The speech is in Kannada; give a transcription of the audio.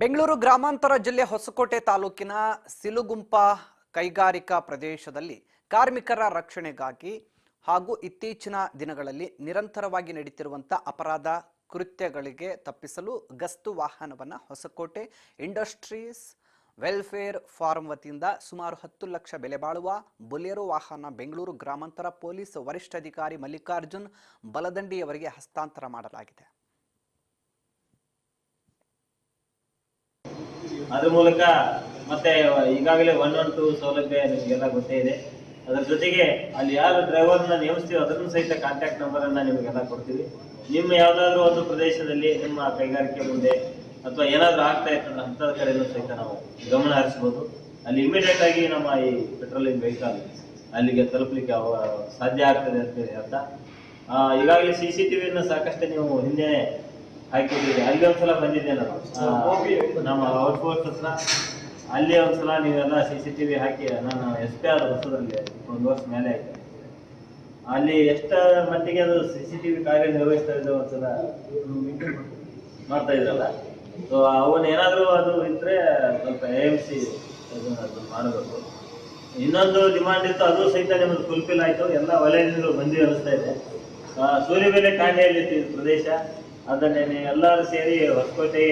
ಬೆಂಗಳೂರು ಗ್ರಾಮಾಂತರ ಜಿಲ್ಲೆ ಹೊಸಕೋಟೆ ತಾಲೂಕಿನ ಸಿಲುಗುಂಪ ಕೈಗಾರಿಕಾ ಪ್ರದೇಶದಲ್ಲಿ ಕಾರ್ಮಿಕರ ರಕ್ಷಣೆಗಾಗಿ ಹಾಗೂ ಇತ್ತೀಚಿನ ದಿನಗಳಲ್ಲಿ ನಿರಂತರವಾಗಿ ನಡೀತಿರುವಂಥ ಅಪರಾಧ ಕೃತ್ಯಗಳಿಗೆ ತಪ್ಪಿಸಲು ಗಸ್ತು ವಾಹನವನ್ನು ಹೊಸಕೋಟೆ ಇಂಡಸ್ಟ್ರೀಸ್ ವೆಲ್ಫೇರ್ ಫಾರ್ಮ್ ವತಿಯಿಂದ ಸುಮಾರು ಹತ್ತು ಲಕ್ಷ ಬೆಲೆ ಬಾಳುವ ಬೊಲೆರೋ ವಾಹನ ಬೆಂಗಳೂರು ಗ್ರಾಮಾಂತರ ಪೊಲೀಸ್ ವರಿಷ್ಠಾಧಿಕಾರಿ ಮಲ್ಲಿಕಾರ್ಜುನ್ ಬಲದಂಡಿಯವರಿಗೆ ಹಸ್ತಾಂತರ ಮಾಡಲಾಗಿದೆ. ಅದ್ರ ಮೂಲಕ ಮತ್ತೆ ಈಗಾಗಲೇ ಒನ್ ಒನ್ ಟೂ ಸೌಲಭ್ಯ ನಿಮಗೆಲ್ಲ ಗೊತ್ತೇ ಇದೆ. ಅದರ ಜೊತೆಗೆ ಅಲ್ಲಿ ಯಾರು ಡ್ರೈವರ್ನ ನೇಮಿಸ್ತೀವಿ ಅದನ್ನು ಸಹಿತ ಕಾಂಟ್ಯಾಕ್ಟ್ ನಂಬರ್ ಅನ್ನ ನಿಮಗೆಲ್ಲ ಕೊಡ್ತೀವಿ. ನಿಮ್ಮ ಯಾವುದಾದ್ರೂ ಒಂದು ಪ್ರದೇಶದಲ್ಲಿ ನಿಮ್ಮ ಕೈಗಾರಿಕೆ ಮುಂದೆ ಅಥವಾ ಏನಾದರೂ ಆಗ್ತಾ ಇರ್ತದೆ ಅಂಥದ ಕಡೆಯೂ ಸಹಿತ ನಾವು ಗಮನ ಹರಿಸ್ಬೋದು. ಅಲ್ಲಿ ಇಮಿಡಿಯೇಟ್ ಆಗಿ ನಮ್ಮ ಈ ಪೆಟ್ರೋಲಿಂಗ್ ವೆಹಿಕಲ್ ಅಲ್ಲಿಗೆ ತಲುಪಲಿಕ್ಕೆ ಅವ ಸಾಧ್ಯ ಆಗ್ತದೆ ಅಂತೇಳಿ ಅರ್ಥ. ಈಗಾಗಲೇ ಸಿ ಸಿ ಟಿವಿಯನ್ನು ಸಾಕಷ್ಟು ನೀವು ಹಿಂದೆ ಹಾಕಿದ್ದೀರಿ ಅಲ್ಲಿ ಒಂದ್ಸಲ ಬಂದಿದ್ದೆ ನಾನು. ನಮ್ಮ ಔಟ್ ಅಲ್ಲಿ ಒಂದ್ಸಲ ನೀವೆಲ್ಲ ಸಿ ಸಿ ಟಿವಿ ಹಾಕಿ, ನಾನು ಎಸ್ ಪಿ ಆರ್ ಹೊಸದಲ್ಲಿ ಒಂದು ವರ್ಷ ಮೇಲೆ ಆಯ್ತು. ಅಲ್ಲಿ ಎಷ್ಟ ಮಟ್ಟಿಗೆ ಅದು ಸಿ ಸಿ ಟಿವಿ ಕಾರ್ಯನಿರ್ವಹಿಸ್ತಾ ಇದ್ದೆ ಒಂದ್ಸಲ ಮಾಡ್ತಾ ಇದ್ರಲ್ಲ? ಸೊ ಅವನ್ ಏನಾದರೂ ಅದು ಇದ್ರೆ ಸ್ವಲ್ಪ ಎ ಎಂ ಸಿ ಮಾಡಬೇಕು. ಇನ್ನೊಂದು ಡಿಮಾಂಡ್ ಇತ್ತು, ಅದು ಸಹಿತ ನಿಮ್ಗೆ ಫುಲ್ಫಿಲ್ ಆಯ್ತು. ಎಲ್ಲ ವಲಯದಿಂದ ಬಂದಿ ಅನಿಸ್ತಾ ಇದೆ. ಸೂರ್ಯಬೆಲೆ ಕಾಣೆಯಲ್ಲಿ ಪ್ರದೇಶ. ಅದನ್ನೇ ಎಲ್ಲರೂ ಸೇರಿ ಹೊಸಕೋಟೆ